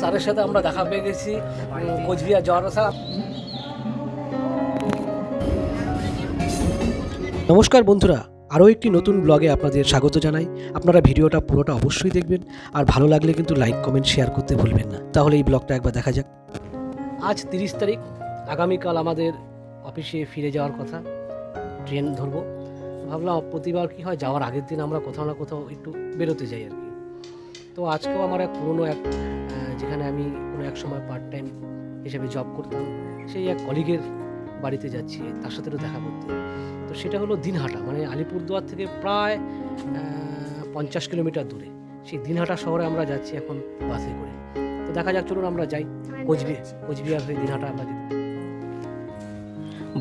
স্যারের সাথে আমরা দেখা পেয়ে গেছি কোচবিহার যাওয়ার স্যার নমস্কার বন্ধুরা আরও একটি নতুন ব্লগে আপনাদের স্বাগত জানাই। আপনারা ভিডিওটা পুরোটা অবশ্যই দেখবেন আর ভালো লাগলে কিন্তু লাইক কমেন্ট শেয়ার করতে ভুলবেন না। তাহলে এই ব্লগটা একবার দেখা যাক। আজ তিরিশ তারিখ আগামীকাল আমাদের অফিসে ফিরে যাওয়ার কথা ট্রেন ধরবো। ভাবলাম প্রতিবার কি হয় যাওয়ার আগের দিন আমরা কোথাও না কোথাও একটু বেরোতে যাই আর কি। তো আজকেও আমার এক পুরনো এক যেখানে আমি কোনো এক সময় পার্ট টাইম হিসেবে জব করতাম, সেই এক কলিগের বাড়িতে যাচ্ছি, তার সাথে একটু দেখা করতে। তো সেটা হলো দিনহাটা মানে আলিপুরদুয়ার থেকে প্রায় পঞ্চাশ কিলোমিটার দূরে। সেই দিনহাটা শহরে আমরা যাচ্ছি এখন বাসে করে। তো দেখা যাক, চলুন আমরা যাই কোচবিহার কোচবিহার হয়ে দিনহাটা আমরা যেতে।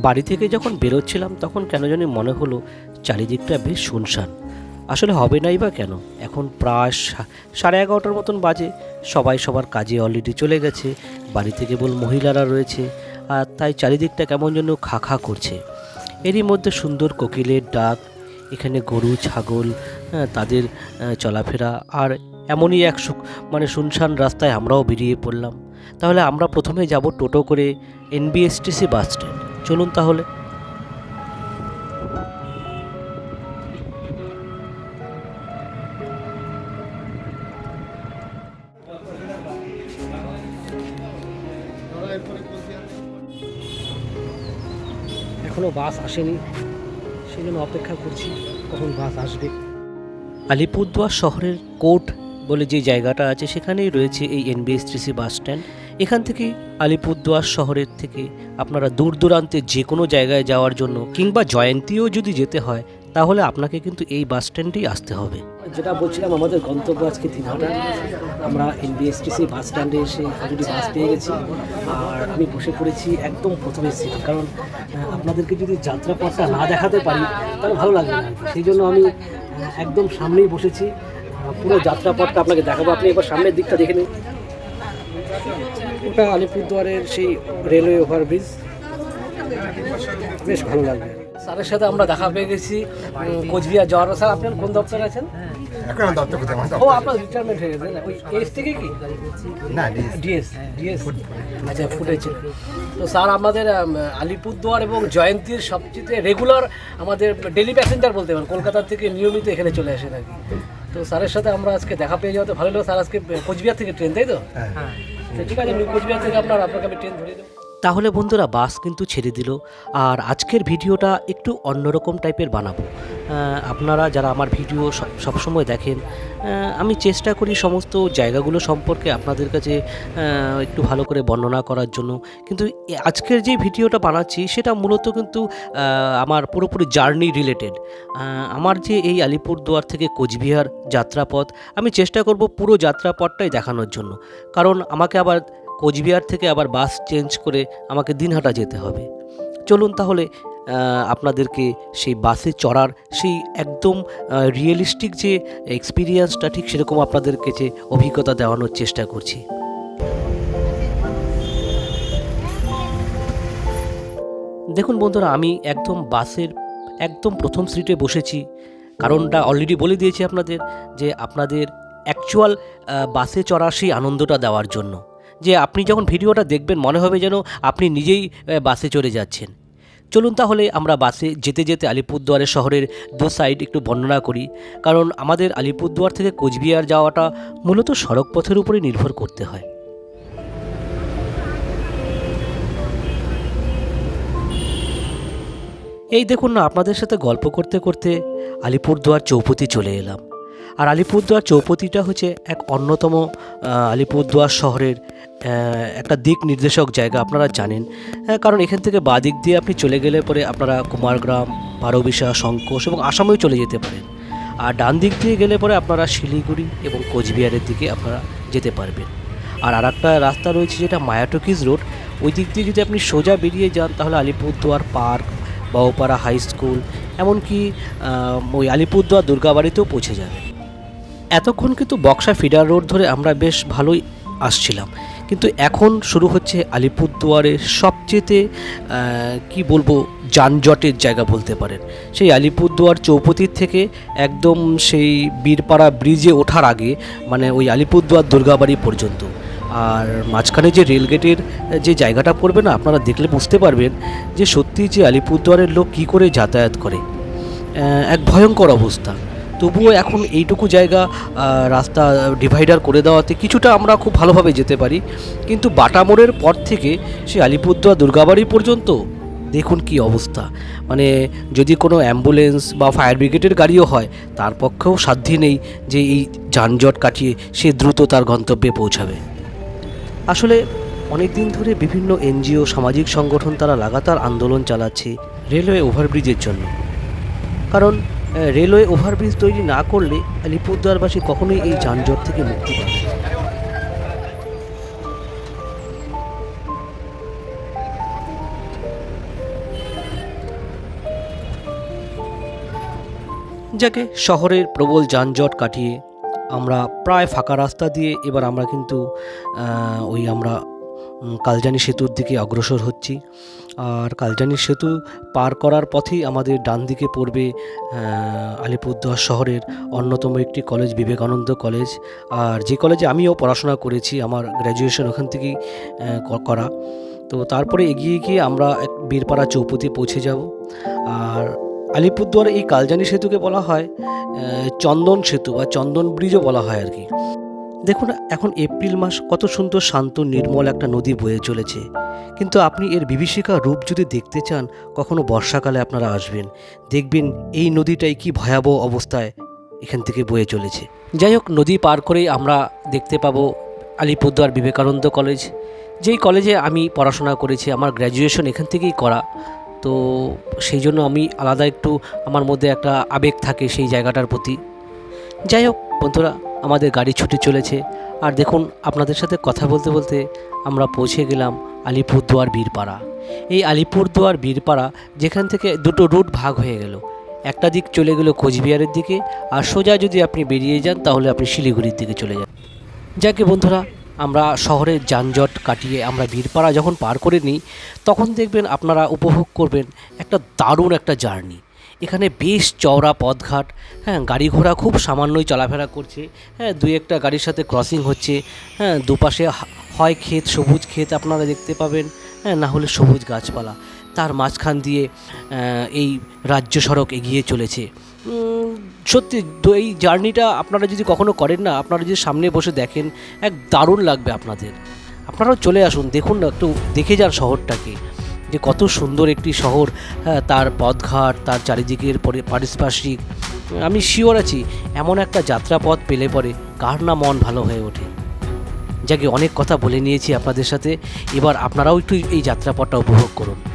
বাড়ি থেকে যখন বেরোচ্ছিলাম, তখন কেন জানি মনে হলো চারিদিকটা বেশ শুনশান। আসলে হবে নাই বা কেন? এখন প্রায় সাড়ে এগারোটার মতন বাজে। সবাই সবার কাজে অলরেডি চলে গেছে। বাড়িতে কেবল মহিলারা রয়েছে। আর তাই চারিদিকটা কেমন যেন খা খা করছে। এরই মধ্যে সুন্দর কোকিলের ডাক এখানে গরু ছাগল হ্যাঁ, তাদের চলাফেরা। আর এমনই এক মানে শুনশান রাস্তায় আমরাও বেরিয়ে পড়লাম। তাহলে আমরা প্রথমে যাব টোটো করে এনবিএসটিসি বাস স্ট্যান্ড। চলুন তাহলে। এখনও বাস আসেনি। সেই জন্য অপেক্ষা করছি কখন বাস আসবে। আলিপুরদুয়ার শহরের কোর্ট বলে যে জায়গাটা আছে, সেখানেই রয়েছে এই এনবিএসটিসি বাস স্ট্যান্ড এখান থেকে আলিপুরদুয়ার শহরের থেকে আপনারা দূর দূরান্তে যে কোনো জায়গায় যাওয়ার জন্য কিংবা জয়ন্তীও যদি যেতে হয় তাহলে আপনাকে কিন্তু এই বাস স্ট্যান্ডেই আসতে হবে। যেটা বলছিলাম আমাদের গন্তব্য আজকে দিনহাটা আমরা এনবিএসটিসি বাস স্ট্যান্ডে এসে অলরেডি বাস পেয়ে গেছি। আর আমি বসে পড়েছি একদম প্রথমে সিট কারণ আপনাদেরকে যদি যাত্রাপথটা না দেখাতে পারি তাহলে ভালো লাগবে না। সেই জন্য আমি একদম সামনেই বসেছি। পুরো যাত্রাপথটা আপনাকে দেখাবো। আপনি এবার সামনের দিকটা দেখে নিন। ওটা আলিপুরদুয়ারের সেই রেলওয়ে ওভারব্রিজ বেশ ভালো লাগবে স্যারের সাথে আমরা দেখা পেয়ে গেছি কোচবিহার যাওয়ার স্যার আপনার কোন দপ্তরে আছেন? এখন ও আপনার রিটায়ারমেন্ট হয়ে গেছে? ওই এস থেকে কি? না ডিএস ডিএস আচ্ছা ফুটেছে তো স্যার আমাদের আলিপুরদুয়ার এবং জয়ন্তীর সবচেয়ে রেগুলার আমাদের ডেলি প্যাসেঞ্জার বলতে পারেন কলকাতা থেকে নিয়মিত এখানে চলে আসে নাকি তো স্যারের সাথে আমরা আজকে দেখা পেয়ে যাওয়াতে ভালো লাগল। স্যার আজকে কোচবিহার থেকে ট্রেন তাই তো? হ্যাঁ। তো ঠিক আছে কোচবিহার থেকে আপনার আপনাকে আমি ট্রেন ধরিয়ে দেবো। তাহলে বন্ধুরা বাস কিন্তু ছেড়ে দিল। আর আজকের ভিডিওটা একটু অন্যরকম টাইপের বানাবো। আপনারা যারা আমার ভিডিও সব- সবসময় দেখেন আমি চেষ্টা করি সমস্ত জায়গাগুলো সম্পর্কে আপনাদের কাছে একটু ভালো করে বর্ণনা করার জন্য। কিন্তু আজকের যে ভিডিওটা বানাচ্ছি, সেটা মূলত কিন্তু আমার পুরোপুরি জার্নি রিলেটেড। আমার যে এই আলিপুরদুয়ার থেকে কোচবিহার যাত্রাপথ, আমি চেষ্টা করব পুরো যাত্রাপথটাই দেখানোর জন্য। কারণ আমাকে আবার কোচবিহার থেকে আবার বাস চেঞ্জ করে আমাকে দিনহাটা যেতে হবে। চলুন তাহলে আপনাদেরকে সেই বাসে চড়ার সেই একদম রিয়েলিস্টিক যে এক্সপিরিয়েন্সটা ঠিক সেরকম আপনাদেরকে যে অভিজ্ঞতা দেওয়ানোর চেষ্টা করছি। দেখুন বন্ধুরা, আমি একদম বাসের একদম প্রথম সিটে বসেছি। কারণটা অলরেডি বলে দিয়েছি আপনাদের যে আপনাদের অ্যাকচুয়াল বাসে চড়া সেই আনন্দটা দেওয়ার জন্য। যে আপনি যখন ভিডিওটা দেখবেন, মনে হবে যেন আপনি নিজেই বাসে চড়ে যাচ্ছেন। চলুন তাহলে আমরা বাসে যেতে যেতে আলিপুরদুয়ারের শহরের দু সাইড একটু বর্ণনা করি। কারণ আমাদের আলিপুরদুয়ার থেকে কোচবিহার যাওয়াটা মূলত সড়ক পথের উপরে নির্ভর করতে হয়। এই দেখুন না, আপনাদের সাথে গল্প করতে করতে আলিপুরদুয়ার চৌপতি চলে এলাম। আর আলিপুরদুয়ার চৌপতিটা হচ্ছে এক অন্যতম আলিপুরদুয়ার শহরের একটা দিক নির্দেশক জায়গা, আপনারা জানেন। কারণ এখান থেকে বাদিক দিয়ে আপনি চলে গেলে পরে আপনারা কুমারগ্রাম, বারোবিশা শঙ্কোষ এবং আসামেও চলে যেতে পারেন। আর ডান দিক দিয়ে গেলে পরে আপনারা শিলিগুড়ি এবং কোচবিহারের দিকে আপনারা যেতে পারবেন। আর আর একটা রাস্তা রয়েছে যেটা মায়াটকিজ রোড, ওই দিক দিয়ে যদি আপনি সোজা বেরিয়ে যান, তাহলে Alipurduar park Baupara high school, এমনকি ওই আলিপুরদুয়ার দুর্গাবাড়িতেও পৌঁছে যাবে এতক্ষণ কিন্তু বক্সা ফিডার রোড ধরে আমরা বেশ ভালোই আসছিলাম। কিন্তু এখন শুরু হচ্ছে আলিপুরদুয়ারের সবচেয়েতে কি বলব, যানজটের জায়গা বলতে পারেন। সেই আলিপুরদুয়ার চৌপতির থেকে একদম সেই বীরপাড়া ব্রিজে ওঠার আগে মানে ওই আলিপুরদুয়ার দুর্গাবাড়ি পর্যন্ত। আর মাঝখানে যে রেলগেটের যে জায়গাটা পড়বে না, আপনারা দেখলে বুঝতে পারবেন যে সত্যি যে আলিপুরদুয়ারের লোক কী করে যাতায়াত করে। এক ভয়ঙ্কর অবস্থা। তবুও এখন এইটুকু জায়গা রাস্তা ডিভাইডার করে দেওয়াতে কিছুটা আমরা খুব ভালোভাবে যেতে পারি। কিন্তু বাটা মোড়ের পর থেকে সে আলিপুরদুয়ার, দুর্গাবাড়ি পর্যন্ত দেখুন কি অবস্থা। মানে যদি কোনো অ্যাম্বুলেন্স বা ফায়ার ব্রিগেডের গাড়িও হয়, তার পক্ষেও সাধ্যি নেই যে এই যানজট কাটিয়ে সে দ্রুত তার গন্তব্যে পৌঁছাবে। আসলে অনেক দিন ধরে বিভিন্ন এনজিও, সামাজিক সংগঠন তারা লাগাতার আন্দোলন চালাচ্ছে রেলওয়ে ওভারব্রিজের জন্য। কারণ রেলওয়ে ওভারব্রিজ তৈরি না করলে আলিপুরদুয়ারবাসী কখনোই এই যানজট থেকে মুক্তি পাবে যাকে শহরের প্রবল যানজট কাটিয়ে আমরা প্রায় ফাঁকা রাস্তা দিয়ে এবার আমরা কিন্তু ওই আমরা কালজানি সেতুর দিকে অগ্রসর হচ্ছি। আর কালজানি সেতু পার করার পথেই আমাদের ডান দিকে পড়বে আলিপুরদুয়ার শহরের অন্যতম একটি কলেজ, বিবেকানন্দ কলেজ। আর যে কলেজে আমিও পড়াশোনা করেছি, আমার গ্র্যাজুয়েশন ওখান থেকেই করা। তো তারপরে এগিয়ে গিয়ে আমরা বীরপাড়া চৌপতি পৌঁছে যাব। আর আলিপুরদুয়ার এই কালজানি সেতুকে বলা হয় চন্দন সেতু বা চন্দন ব্রিজও বলা হয় আর কি। দেখুন, এখন এপ্রিল মাস, কত সুন্দর শান্ত, নির্মল একটা নদী বয়ে চলেছে। কিন্তু আপনি এর বিভীষিকা রূপ যদি দেখতে চান, কখনো বর্ষাকালে আপনারা আসবেন। দেখবেন এই নদীটাই কি ভয়াবহ অবস্থায় এখান থেকে বয়ে চলেছে। যাই হোক, নদী পার করেই আমরা দেখতে পাবো আলিপুরদুয়ার বিবেকানন্দ কলেজ। যেই কলেজে আমি পড়াশোনা করেছি, আমার গ্র্যাজুয়েশন এখান থেকেই করা। তো সেই জন্য আমি আলাদা একটু, আমার মধ্যে একটা আবেগ থাকে সেই জায়গাটার প্রতি। যাই হোক, বন্ধুরা আমাদের গাড়ি ছুটে চলেছে। আর দেখুন, আপনাদের সাথে কথা বলতে বলতে আমরা পৌঁছে গেলাম আলিপুরদুয়ার বীরপাড়া। এই আলিপুরদুয়ার বীরপাড়া যেখান থেকে দুটো রুট ভাগ হয়ে গেল। একটা দিক চলে গেল কোচবিহারের দিকে, আর সোজা যদি আপনি বেরিয়ে যান, তাহলে আপনি শিলিগুড়ির দিকে চলে যান। যাকে বন্ধুরা, আমরা শহরের যানজট কাটিয়ে আমরা বীরপাড়া যখন পার করে নিই, তখন দেখবেন আপনারা উপভোগ করবেন একটা দারুণ একটা জার্নি। এখানে বেশ চওড়া পথঘাট। হ্যাঁ গাড়ি ঘোড়া খুব সামান্যই চলাফেরা করছে। হ্যাঁ দুই একটা গাড়ির সাথে ক্রসিং হচ্ছে। হ্যাঁ দুপাশে হয় ক্ষেত, সবুজ ক্ষেত আপনারা দেখতে পাবেন। হ্যাঁ না হলে সবুজ গাছপালা। তার মাঝখান দিয়ে এই রাজ্য সড়ক এগিয়ে চলেছে। সত্যি এই জার্নিটা আপনারা যদি কখনো করেন না, আপনারা যদি সামনে বসে দেখেন, এক দারুণ লাগবে আপনাদের। আপনারাও চলে আসুন, দেখুন না, একটু দেখে যান শহরটাকে। যে কত সুন্দর একটি শহর হ্যাঁ তার পথঘাট, তার চারিদিকের পরি- পারিপার্শ্বিক। আমি শিওর আছি, এমন একটা যাত্রাপথ পেলে পরে কার না মন ভালো হয়ে ওঠে। যাকে অনেক কথা বলে নিয়েছি আপনাদের সাথে, এবার আপনারাও একটু এই যাত্রাপথটা উপভোগ করুন।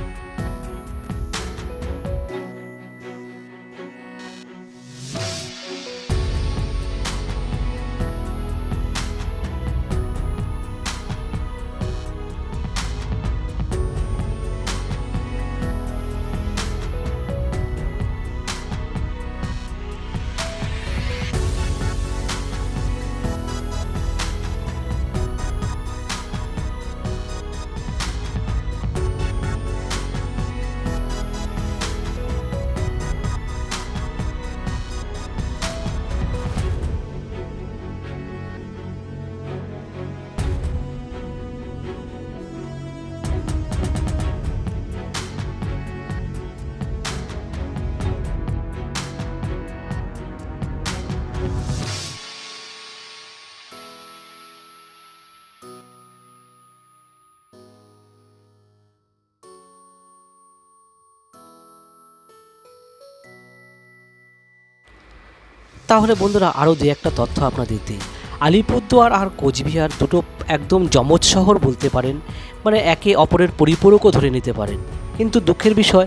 তাহলে বন্ধুরা আরও দু একটা তথ্য আপনাদের দিই আলিপুরদুয়ার আর কোচবিহার দুটো একদম জমজ শহর বলতে পারেন মানে একে অপরের পরিপূরকও ধরে নিতে পারেন। কিন্তু দুঃখের বিষয়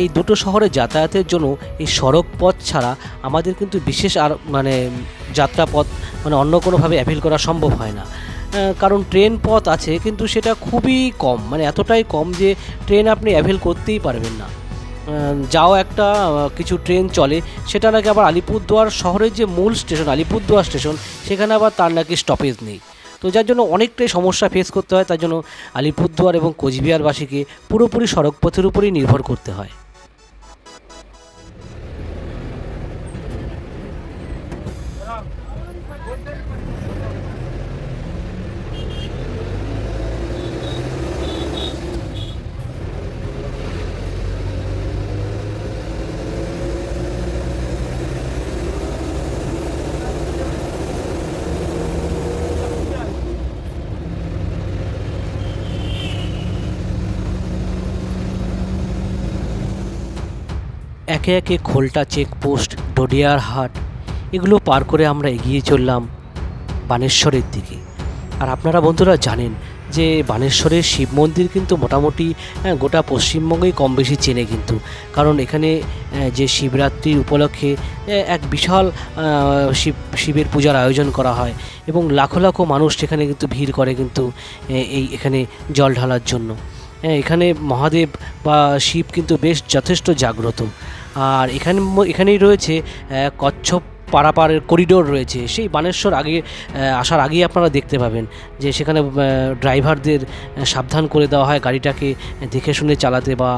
এই দুটো শহরে যাতায়াতের জন্য এই সড়ক পথ ছাড়া আমাদের কিন্তু বিশেষ আর মানে যাত্রাপথ মানে অন্য কোনোভাবে অ্যাভেল করা সম্ভব হয় না। কারণ ট্রেন পথ আছে, কিন্তু সেটা খুবই কম মানে এতটাই কম যে ট্রেন আপনি অ্যাভেল করতেই পারবেন না। যাও একটা কিছু ট্রেন চলে, সেটা নাকি আবার আলিপুরদুয়ার শহরের যে মূল স্টেশন, আলিপুরদুয়ার স্টেশন, সেখানে আবার তার নাকি স্টপেজ নেই। তো যার জন্য অনেকটাই সমস্যা ফেস করতে হয়, তার জন্য আলিপুরদুয়ার এবং কোচবিহারবাসীকে পুরোপুরি সড়কপথের উপরেই নির্ভর করতে হয়। একে একে খোলটা চেকপোস্ট ডোডিয়ার হাট, এগুলো পার করে আমরা এগিয়ে চললাম বানেশ্বরের দিকে। আর আপনারা বন্ধুরা জানেন যে বানেশ্বরের শিব মন্দির কিন্তু মোটামুটি গোটা পশ্চিমবঙ্গেই কম বেশি চেনে কিন্তু। কারণ এখানে যে শিবরাত্রির উপলক্ষে এক বিশাল শিব, শিবের পূজার আয়োজন করা হয় এবং লাখো লাখো মানুষ সেখানে কিন্তু ভিড় করে কিন্তু এই এখানে জল ঢালার জন্য। এখানে মহাদেব বা শিব কিন্তু বেশ যথেষ্ট জাগ্রত। আর এখানে এখানেই রয়েছে কচ্ছপ পারাপারের করিডোর রয়েছে। সেই বানেশ্বর আগে আসার আগেই আপনারা দেখতে পাবেন যে সেখানে ড্রাইভারদের সাবধান করে দেওয়া হয় গাড়িটাকে দেখে শুনে চালাতে বা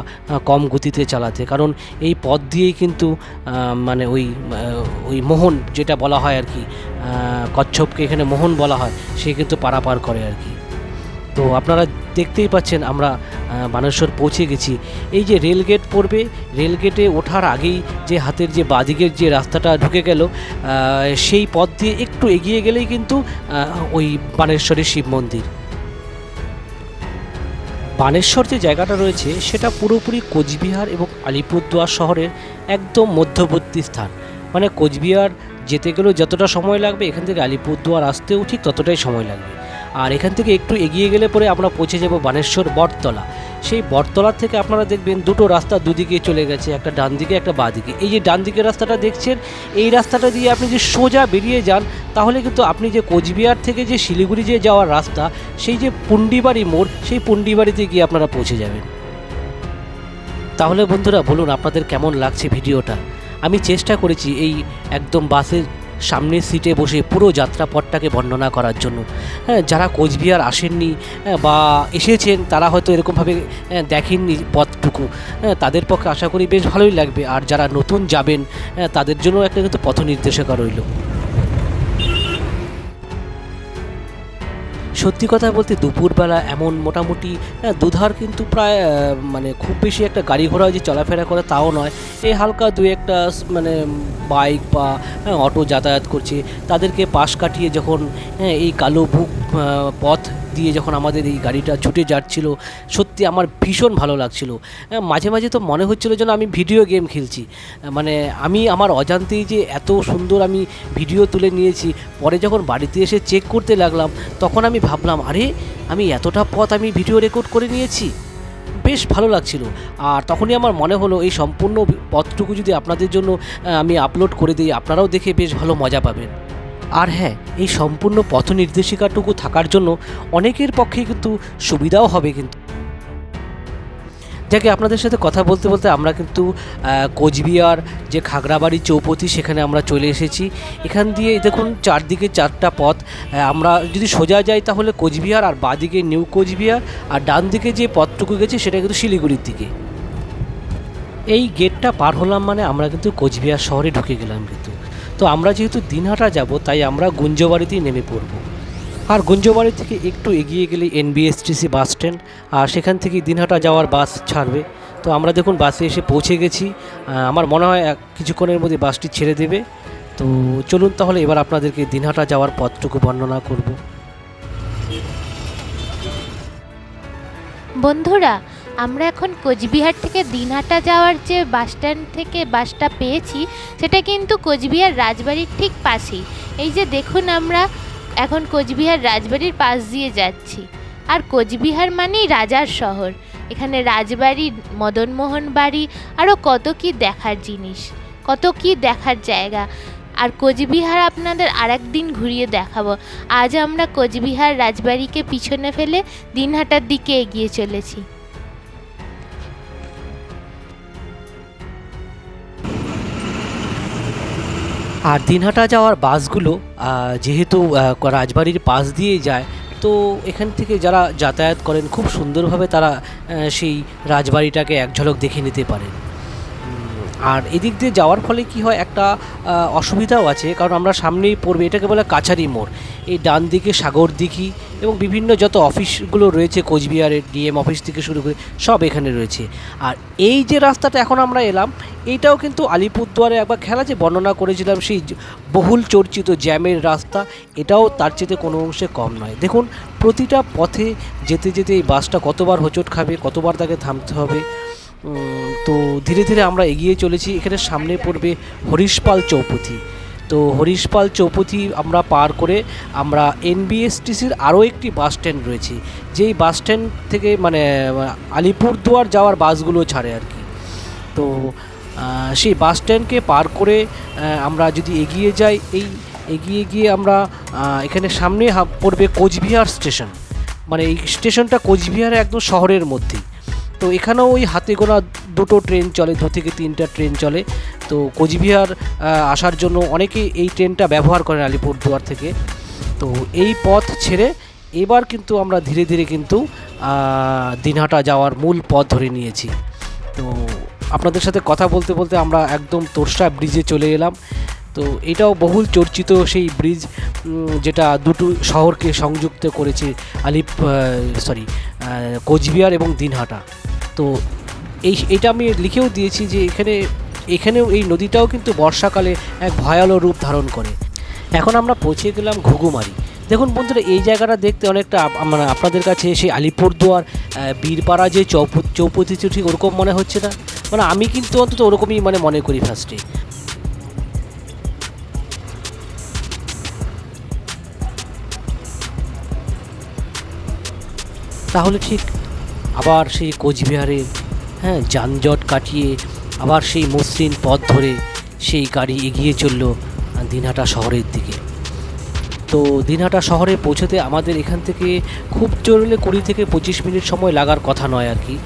কম গতিতে চালাতে। কারণ এই পথ দিয়েই কিন্তু মানে ওই ওই মোহন যেটা বলা হয় আর কি কচ্ছপকে এখানে মোহন বলা হয়, সে কিন্তু পারাপার করে আর কি। তো আপনারা দেখতেই পাচ্ছেন, আমরা বানেশ্বর পৌঁছে গেছি। এই যে রেল গেট পড়বে রেল গেটে ওঠার আগেই যে হাতের যে বাদিকের যে রাস্তাটা ঢুকে গেল সেই পথ দিয়ে একটু এগিয়ে গেলেই কিন্তু ওই বানেশ্বরের শিব মন্দির। বানেশ্বর যে জায়গাটা রয়েছে, সেটা পুরোপুরি কোচবিহার এবং আলিপুরদুয়ার শহরের একদম মধ্যবর্তী স্থান। মানে কোচবিহার যেতে গেলেও যতটা সময় লাগবে, এখান থেকে আলিপুরদুয়ার আসতেও ঠিক ততটাই সময় লাগবে। আর এখান থেকে একটু এগিয়ে গেলে পরে আমরা পৌঁছে যাব বানেশ্বর বটতলা। সেই বটতলা থেকে আপনারা দেখবেন দুটো রাস্তা দুদিকে চলে গেছে, একটা ডান দিকে, একটা বাঁ দিকে। এই যে ডান দিকের রাস্তাটা দেখছেন, এই রাস্তাটা দিয়ে আপনি যে সোজা বেরিয়ে যান, তাহলে কিন্তু আপনি যে কোচবিহার থেকে যে শিলিগুড়ি যে যাওয়ার রাস্তা, সেই যে পুন্ডিবাড়ি মোড়, সেই পুন্ডিবাড়িতে গিয়ে আপনারা পৌঁছে যাবেন। তাহলে বন্ধুরা, বলুন আপনাদের কেমন লাগছে ভিডিওটা? আমি চেষ্টা করেছি এই একদম বাসের সামনের সিটে বসে পুরো যাত্রাপথটাকে বর্ণনা করার জন্য। হ্যাঁ যারা কোচবিহার আসেননি হ্যাঁ, বা এসেছেন তারা হয়তো এরকমভাবে হ্যাঁ, দেখেননি পথটুকু। হ্যাঁ, তাদের পক্ষে আশা করি বেশ ভালোই লাগবে। আর যারা নতুন যাবেন তাদের জন্য একটা কিন্তু পথ নির্দেশিকা রইল। সত্যি কথা বলতে দুপুরবেলা এমন মোটামুটি দুধার কিন্তু প্রায় মানে খুব বেশি একটা গাড়ি ঘোড়া যে চলাফেরা করে তাও নয়। এই হালকা দু একটা মানে বাইক বা অটো যাতায়াত করছে। তাদেরকে পাশ কাটিয়ে যখন এই কালো বুক পথ দিয়ে যখন আমাদের এই গাড়িটা ছুটে যাচ্ছিল সত্যি আমার ভীষণ ভালো লাগছিল। হ্যাঁ, মাঝে মাঝে তো মনে হচ্ছিল যেন আমি ভিডিও গেম খেলছি। মানে আমি আমার অজান্তেই যে এত সুন্দর আমি ভিডিও তুলে নিয়েছি পরে যখন বাড়িতে এসে চেক করতে লাগলাম তখন আমি ভাবলাম আরে আমি এতটা পথ আমি ভিডিও রেকর্ড করে নিয়েছি? বেশ ভালো লাগছিল। আর তখনই আমার মনে হলো এই সম্পূর্ণ পথটুকু যদি আপনাদের জন্য আমি আপলোড করে দিই আপনারাও দেখে বেশ ভালো মজা পাবেন। আর হ্যাঁ এই সম্পূর্ণ পথ নির্দেশিকাটুকু থাকার জন্য অনেকের পক্ষে কিন্তু সুবিধাও হবে কিন্তু। যাকে আপনাদের সাথে কথা বলতে বলতে আমরা কিন্তু কোচবিহার যে খাগড়াবাড়ি চৌপতি সেখানে আমরা চলে এসেছি। এখান দিয়ে দেখুন চারদিকে চারটা পথ। আমরা যদি সোজা যাই তাহলে কোচবিহার আর বাঁদিকে নিউ কোচবিহার আর ডান দিকে যে পথটুকু গেছে সেটা কিন্তু শিলিগুড়ির দিকে। এই গেটটা পার হলাম মানে আমরা কিন্তু কোচবিহার শহরে ঢুকে গেলাম কিন্তু। তো আমরা যেহেতু দিনহাটা যাব, তাই আমরা গুঞ্জবাড়িতেই নেমে পড়ব। আর গুঞ্জবাড়ি থেকে একটু এগিয়ে গেলে এনবিএসটিসি বাস স্ট্যান্ড আর সেখান থেকে দিনহাটা যাওয়ার বাস ছাড়বে। তো আমরা দেখুন বাসে এসে পৌঁছে গেছি। আমার মনে হয় কিছুক্ষণের মধ্যে বাসটি ছেড়ে দেবে। তো চলুন তাহলে এবার আপনাদেরকে দিনহাটা যাওয়ার পথটুকু বর্ণনা করব। বন্ধুরা আমরা এখন কোচবিহার থেকে দিনহাটা যাওয়ার যে বাস স্ট্যান্ড থেকে বাসটা পেয়েছি, সেটা কিন্তু কোচবিহার রাজবাড়ির ঠিক পাশেই। এই যে দেখুন আমরা এখন কোচবিহার রাজবাড়ির পাশ দিয়ে যাচ্ছি। আর কোচবিহার মানেই রাজার শহর। এখানে রাজবাড়ি, মদনমোহন বাড়ি আরও কত কি দেখার জিনিস, কত কি দেখার জায়গা। আর কোচবিহার আপনাদের আরেক দিন ঘুরিয়ে দেখাবো। আজ আমরা কোচবিহার রাজবাড়িকে পিছনে ফেলে দিনহাটার দিকে এগিয়ে চলেছি। আর দিনহাটা যাওয়ার বাসগুলো যেহেতু রাজবাড়ির পাশ দিয়ে যায়, তো এখান থেকে যারা যাতায়াত করেন, খুব সুন্দরভাবে তারা সেই রাজবাড়িটাকে এক ঝলক দেখে নিতে পারেন। আর এদিক দিয়ে যাওয়ার ফলে কি হয়, একটা অসুবিধাও আছে। কারণ আমরা সামনেই পড়বে, এটাকে বলে কাছারি মোড়। এই ডান দিকে সাগর দিঘি এবং বিভিন্ন যত অফিসগুলো রয়েছে, কোচবিহারের ডিএম অফিস থেকে শুরু করে সব এখানে রয়েছে। আর এই যে রাস্তাটা এখন আমরা এলাম এইটাও কিন্তু আলিপুরদুয়ারে একবার খেলা যে বর্ণনা করেছিলাম, সেই বহুল চর্চিত জ্যামের রাস্তা, এটাও তার চেয়ে কোনো অংশে কম নয়। দেখুন, প্রতিটা পথে যেতে যেতে এই বাসটা কতবার হোঁচট খাবে, কতবার তাকে থামতে হবে তো ধীরে ধীরে আমরা এগিয়ে চলেছি। এখানে সামনে পড়বে হরিশপাল চৌপতি তো হরিশপাল চৌপতি আমরা পার করে আমরা এনবিএসটিসির আরও একটি বাস স্ট্যান্ড রয়েছে। যেই বাস স্ট্যান্ড থেকে মানে আলিপুরদুয়ার যাওয়ার বাসগুলো ছাড়ে আর কি। তো সেই বাস স্ট্যান্ডকে পার করে আমরা যদি এগিয়ে যাই, এই এগিয়ে গিয়ে আমরা এখানে সামনে পড়বে কোচবিহার স্টেশন। মানে এই স্টেশনটা কোচবিহারে একদম শহরের মধ্যেই। তো এখানেও ওই হাতে গোনা দুটো ট্রেন চলে দু থেকে তিনটা ট্রেন চলে। তো কোচবিহার আসার জন্য অনেকেই এই ট্রেনটা ব্যবহার করেন আলিপুরদুয়ার থেকে। তো এই পথ ছেড়ে এবার কিন্তু আমরা ধীরে ধীরে কিন্তু দিনহাটা যাওয়ার মূল পথ ধরে নিয়েছি। তো আপনাদের সাথে কথা বলতে বলতে আমরা একদম তোরসা ব্রিজে চলে এলাম। তো এটাও বহুল চর্চিত সেই ব্রিজ যেটা দুটো শহরকে সংযুক্ত করেছে আলিপ সরি কোচবিহার এবং দিনহাটা। তো এই এটা আমি লিখেও দিয়েছি যে এখানে, এখানেও এই নদীটাও কিন্তু বর্ষাকালে এক ভয়ালো রূপ ধারণ করে। এখন আমরা পৌঁছে গেলাম ঘুঘুমারি। দেখুন বন্ধুরা, এই জায়গাটা দেখতে অনেকটা মানে আপনাদের কাছে সেই আলিপুরদুয়ার বীরপাড়া যে চৌপ, চৌপতি ঠিক ওরকম মনে হচ্ছে না। মানে আমি কিন্তু অন্তত ওরকমই মানে মনে করি ফার্স্টে তাহলে ঠিক আবার সেই কোচবিহারে হ্যাঁ যানজট কাটিয়ে আবার সেই মসৃণ পথ ধরে সেই গাড়ি এগিয়ে চলল দিনহাটা শহরের দিকে। তো দিনহাটা শহরে পৌঁছতে আমাদের এখান থেকে খুব জোরলে কুড়ি থেকে পঁচিশ মিনিট সময় লাগার কথা নয় আর কি।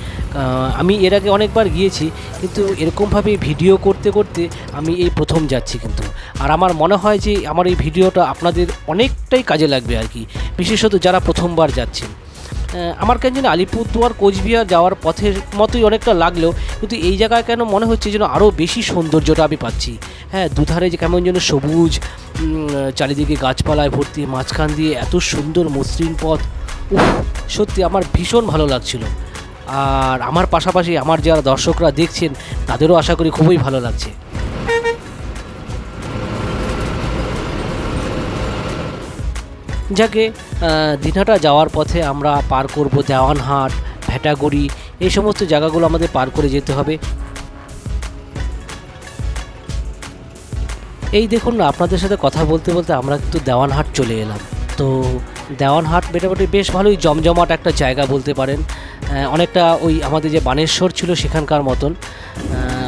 আমি এর আগে অনেকবার গিয়েছি, কিন্তু এরকমভাবে ভিডিও করতে করতে আমি এই প্রথম যাচ্ছি কিন্তু। আর আমার মনে হয় যে আমার এই ভিডিওটা আপনাদের অনেকটাই কাজে লাগবে আর কি। বিশেষত যারা প্রথমবার যাচ্ছেন। আমার কেন যেন আলিপুরদুয়ার, কোচবিহার যাওয়ার পথের মতোই অনেকটা লাগলেও কিন্তু এই জায়গায় কেন মনে হচ্ছে যেন আরও বেশি সৌন্দর্যটা আমি পাচ্ছি? হ্যাঁ দুধারে যে কেমন যেন সবুজ চারিদিকে গাছপালায় ভর্তি, মাঝখান দিয়ে এত সুন্দর মসৃণ পথ, উফ, সত্যি আমার ভীষণ ভালো লাগছিল। আর আমার পাশাপাশি আমার যারা দর্শকরা দেখছেন, তাদেরও আশা করি খুবই ভালো লাগছে। যাকে দিনহাটা যাওয়ার পথে আমরা পার করব দেওয়ানহাট, ভেটাগুড়ি, এই সমস্ত জায়গাগুলো আমাদের পার করে যেতে হবে। এই দেখুন না, আপনাদের সাথে কথা বলতে বলতে আমরা কিন্তু দেওয়ানহাট চলে এলাম। তো দেওয়ানহাট মোটামুটি বেশ ভালোই জমজমাট একটা জায়গা বলতে পারেন। অনেকটা ওই আমাদের যে বানেশ্বর ছিল সেখানকার মতন।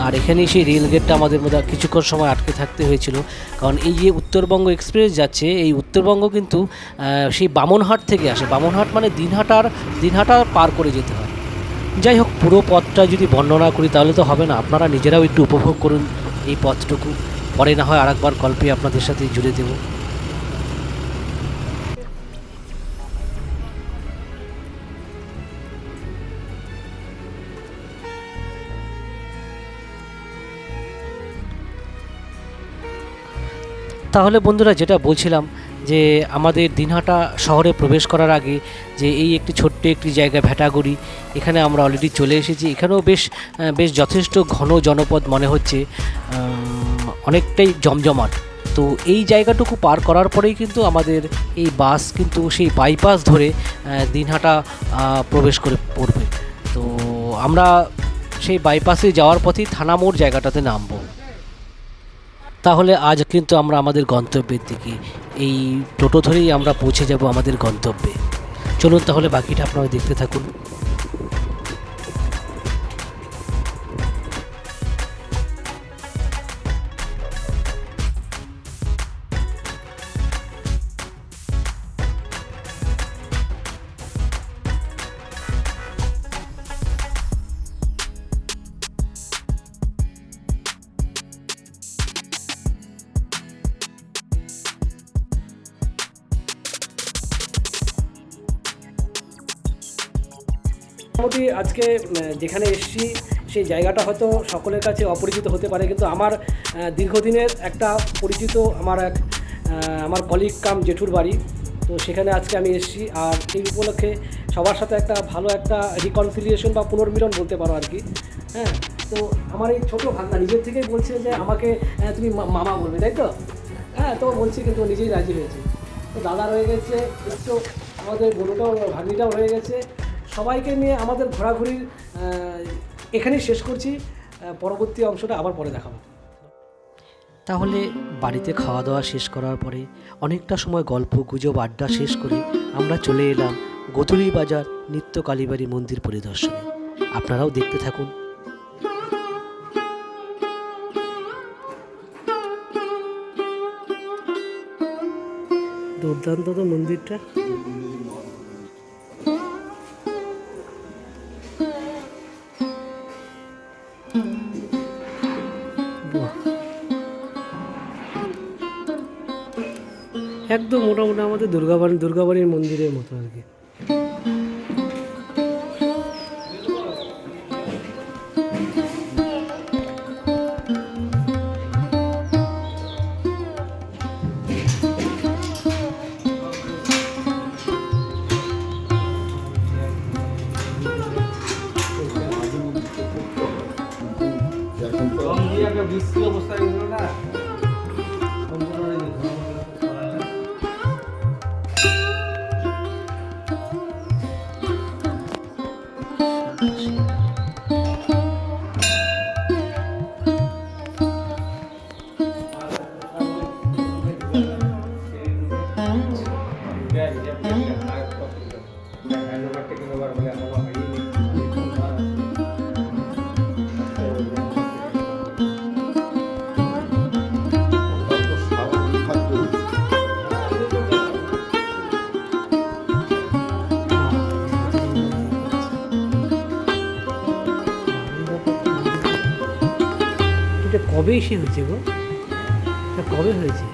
আর এখানেই সেই রেল গেটটা আমাদের মধ্যে কিছুক্ষণ সময় আটকে থাকতে হয়েছিল। কারণ এই যে উত্তরবঙ্গ এক্সপ্রেস যাচ্ছে, এই উত্তরবঙ্গ কিন্তু সেই বামনহাট থেকে আসে। বামনহাট মানে দিনহাটার দিনহাটা পার করে যেতে হয়। যাই হোক, পুরো পথটা যদি বর্ণনা করি তাহলে তো হবে না। আপনারা নিজেরাও একটু উপভোগ করুন এই পথটুকু। পরে না হয় আরেকবার গল্পে আপনাদের সাথে জুড়ে দেবো। তাহলে বন্ধুরা যেটা বলছিলাম যে আমাদের দিনহাটা শহরে প্রবেশ করার আগে যে এই একটি ছোট্ট একটি জায়গা ভেটাগুড়ি, এখানে আমরা অলরেডি চলে এসেছি। এখানেও বেশ বেশ যথেষ্ট ঘন জনপদ মনে হচ্ছে অনেকটাই জমজমাট। তো এই জায়গাটুকু পার করার পরেই কিন্তু আমাদের এই বাস কিন্তু সেই বাইপাস ধরে দিনহাটা প্রবেশ করে পড়বে। তো আমরা সেই বাইপাসে যাওয়ার পথেই থানা মোড় জায়গাটাতে নামবো। তাহলে আজ কিন্তু আমরা আমাদের গন্তব্যের দিকে, এই টোটো ধরেই আমরা পৌঁছে যাব আমাদের গন্তব্যে। চলুন তাহলে বাকিটা আপনারা দেখতে থাকুন। যেখানে এসেছি, সেই জায়গাটা হয়তো সকলের কাছে অপরিচিত হতে পারে, কিন্তু আমার দীর্ঘদিনের একটা পরিচিত আমার এক আমার কলিগ কাম জেঠুর বাড়ি। তো সেখানে আজকে আমি এসেছি, আর এই উপলক্ষে সবার সাথে একটা ভালো একটা রিকনসিলিয়েশন বা পুনর্মিলন বলতে পারো আর কি। হ্যাঁ তো আমার এই ছোটো ভাগনা নিজের থেকেই বলছে যে আমাকে তুমি মামা বলবে, তাই তো? হ্যাঁ তো বলছি কিন্তু নিজেই রাজি হয়েছে। তো দাদা রয়ে গেছে আমাদের বোনটাও ভাগ্নিটাও হয়ে গেছে। সবাইকে নিয়ে আমাদের ঘোরাঘুরির এখানেই শেষ করছি। পরবর্তী অংশটা আবার পরে দেখাবো। তাহলে বাড়িতে খাওয়া দাওয়া শেষ করার পরে অনেকটা সময় গল্প গুজব আড্ডা শেষ করে আমরা চলে এলাম গতুলি বাজার নিত্য কালীবাড়ি মন্দির পরিদর্শনে। আপনারাও দেখতে থাকুন। দুর্দান্ত তো মন্দিরটা। একদম মোটামুটি আমাদের দুর্গাবাড়ি দুর্গাবাড়ির মন্দিরের মতো আর কি। এসে হয়েছে গো? তা কবে হয়েছে?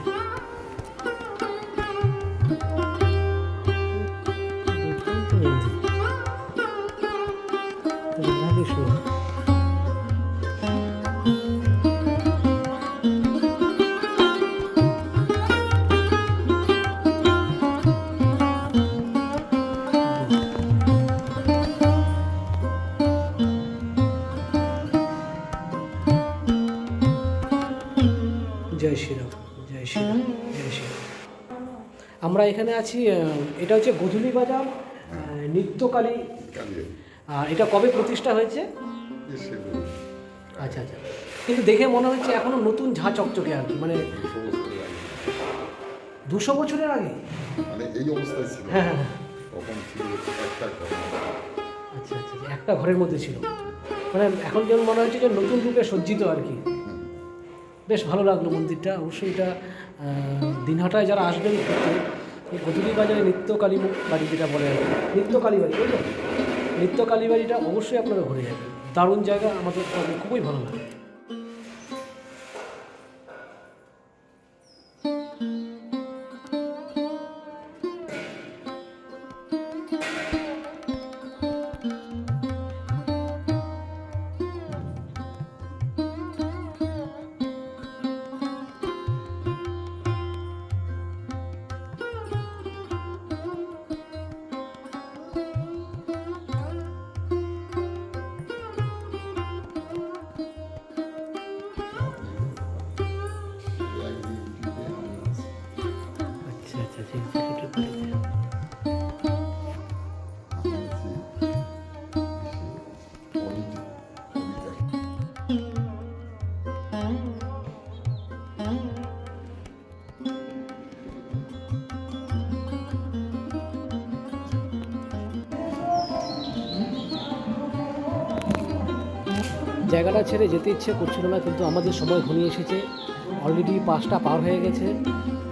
আমরা এখানে আছি এটা হচ্ছে গধুলি বাজার নিত্যকালী। আর এটা কবে প্রতিষ্ঠা হয়েছে? আচ্ছা আচ্ছা। কিন্তু দেখে মনে হচ্ছে এখনও নতুন ঝাঁ চকচকে আর কি মানে দুশো বছরের আগে? মানে এই অবস্থায় ছিল। হ্যাঁ হ্যাঁ হ্যাঁ। তখন ছিল একটা আচ্ছা আচ্ছা আচ্ছা, একটা ঘরের মধ্যে ছিল। মানে এখন যেমন মনে হচ্ছে যে নতুন রূপে সজ্জিত আর কি। বেশ ভালো লাগল মন্দিরটা। অবশ্যই এটা দিনহাটায় যারা আসবেন এই গধুলি বাজারে নিত্য কালী বাড়ি যেটা বলে আর নিত্য কালী বাড়ি বুঝলেন নিত্য কালী বাড়িটা অবশ্যই আপনারা ঘুরে যাবেন। দারুণ জায়গা, আমাদের খুবই ভালো লাগে। জায়গাটা ছেড়ে যেতে ইচ্ছে করছিল না কিন্তু আমাদের সময় ঘনিয়ে এসেছে। অলরেডি পাঁচটা পার হয়ে গেছে।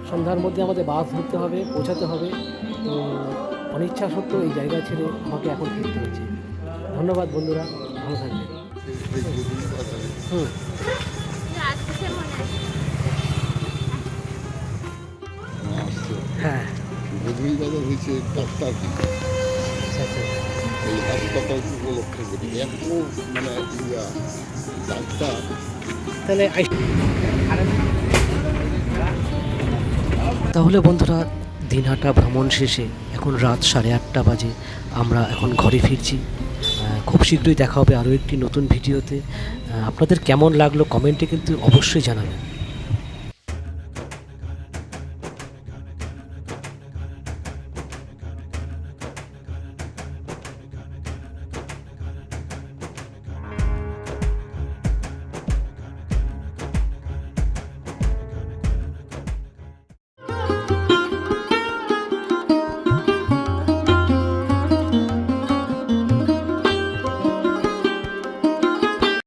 সন্ধ্যার মধ্যে আমাদের বাস ধরতে হবে পৌঁছাতে হবে। তো অনিচ্ছা সত্ত্বেও এই জায়গা ছেড়ে আমাকে এখন ফিরতে হচ্ছে ধন্যবাদ বন্ধুরা ভালো থাকবেন। হুম। হ্যাঁ। হয়েছে ডাক্তার কি আচ্ছা আচ্ছা। এই উপলক্ষে এত মানে তাহলে তাহলে বন্ধুরা দিনহাটা ভ্রমণ শেষে এখন রাত সাড়ে আটটা বাজে, আমরা এখন ঘরে ফিরছি। খুব শীঘ্রই দেখা হবে আরও একটি নতুন ভিডিওতে। আপনাদের কেমন লাগল কমেন্টে কিন্তু অবশ্যই জানাবেন।